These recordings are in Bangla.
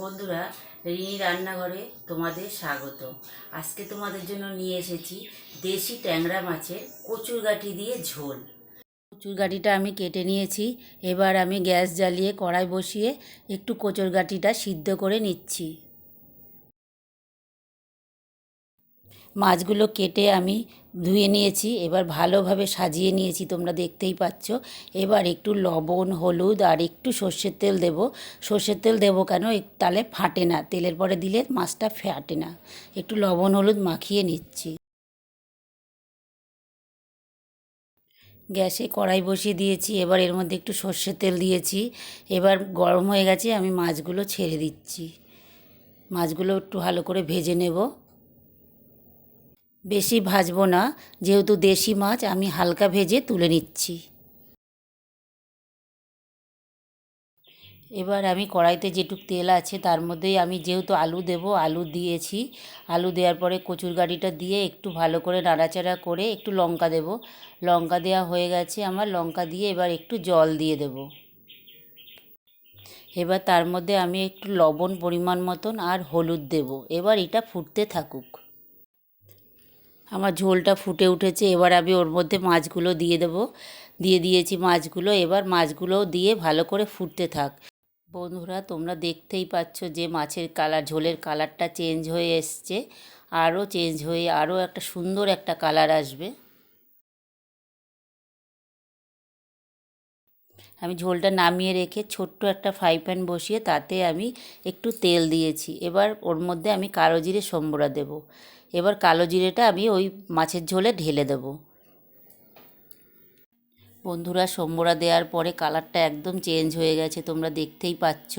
বন্ধুরা, রিনি রান্নাঘরে তোমাদের স্বাগত। আজকে তোমাদের জন্য নিয়ে এসেছি দেশি ট্যাংরা মাছের কচুর গাঠি দিয়ে ঝোল। কচুর গাঠিটা আমি কেটে নিয়েছি, এবার আমি গ্যাস জ্বালিয়ে কড়াই বসিয়ে একটু কচুর গাঠিটা সিদ্ধ করে নিচ্ছি। মাছগুলো কেটে আমি ধুয়ে নিয়েছি, এবার ভালোভাবে সাজিয়ে নিয়েছি, তোমরা দেখতেই পাচ্ছ। এবার একটু লবণ, হলুদ আর একটু সর্ষের তেল দেব। সর্ষের তেল দেবো কেন? তাহলে ফাটে না, তেলের পরে দিলে মাছটা ফাটে না। একটু লবণ, হলুদ মাখিয়ে নিচ্ছি। গ্যাসে কড়াই বসিয়ে দিয়েছি, এবার এর মধ্যে একটু সর্ষের তেল দিয়েছি। এবার গরম হয়ে গেছে, আমি মাছগুলো ছেড়ে দিচ্ছি। মাছগুলো একটু ভালো করে ভেজে নেব। বেশি ভাজবো না। যেহেতু দেশি মাছ, আমি হালকা ভেজে তুলে নিচ্ছি। এবার আমি কড়াইতে যেটুক তেল আছে, তার মধ্যেই আমি যেহেতু আলু দেব, আলু দিয়েছি। আলু দেওয়ার পরে কচুর গাড়িটা দিয়ে একটু ভালো করে নাড়াচাড়া করে একটু লঙ্কা দেব। লঙ্কা দেওয়া হয়ে গেছে আমার, লঙ্কা দিয়ে এবার একটু জল দিয়ে দেব। এবার তার মধ্যে আমি একটু লবণ পরিমাণ মতন আর হলুদ দেব। এবার এটা ফুটতে থাকুক। আমার ঝোলটা ফুটে উঠেছে, এবার আমি ওর মধ্যে মাছগুলো দিয়ে দেবো। দিয়ে দিয়েছি মাছগুলো, এবার মাছগুলো দিয়ে ভালো করে ফুটতে থাক। বন্ধুরা, তোমরা দেখতেই পাচ্ছ যে মাছের কালার, ঝোলের কালারটা চেঞ্জ হয়ে এসছে। আরও চেঞ্জ হয়ে, আরও একটা সুন্দর একটা কালার আসবে। আমি ঝোলটা নামিয়ে রেখে ছোট্ট একটা ফ্রাই প্যান বসিয়ে তাতে আমি একটু তেল দিয়েছি। এবার ওর মধ্যে আমি কালো জিরে সম্বরা দেবো। এবার কালো জিরেটা আমি ওই মাছের ঝোলে ঢেলে দেব। বন্ধুরা, সম্বরা দেওয়ার পরে কালারটা একদম চেঞ্জ হয়ে গেছে, তোমরা দেখতেই পাচ্ছ।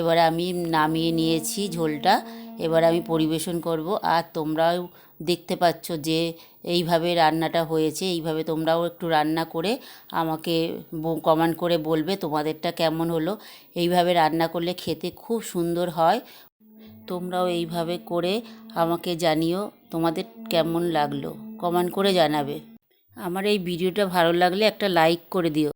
এবার আমি নামিয়ে নিয়েছি ঝোলটা, এবার আমি পরিবেশন করব। আর তোমরাও দেখতে পাচ্ছ যে এইভাবে রান্নাটা হয়েছে, এইভাবে তোমরাও একটু রান্না করে আমাকে কমেন্ট করে বলবে তোমাদেরটা কেমন হলো। এইভাবে রান্না করলে খেতে খুব সুন্দর হয়। তোমরাও এইভাবে করে আমাকে জানিও তোমাদের কেমন লাগল, কমেন্ট করে জানাবে। আমার এই ভিডিওটা ভালো লাগলে একটা লাইক করে দিও।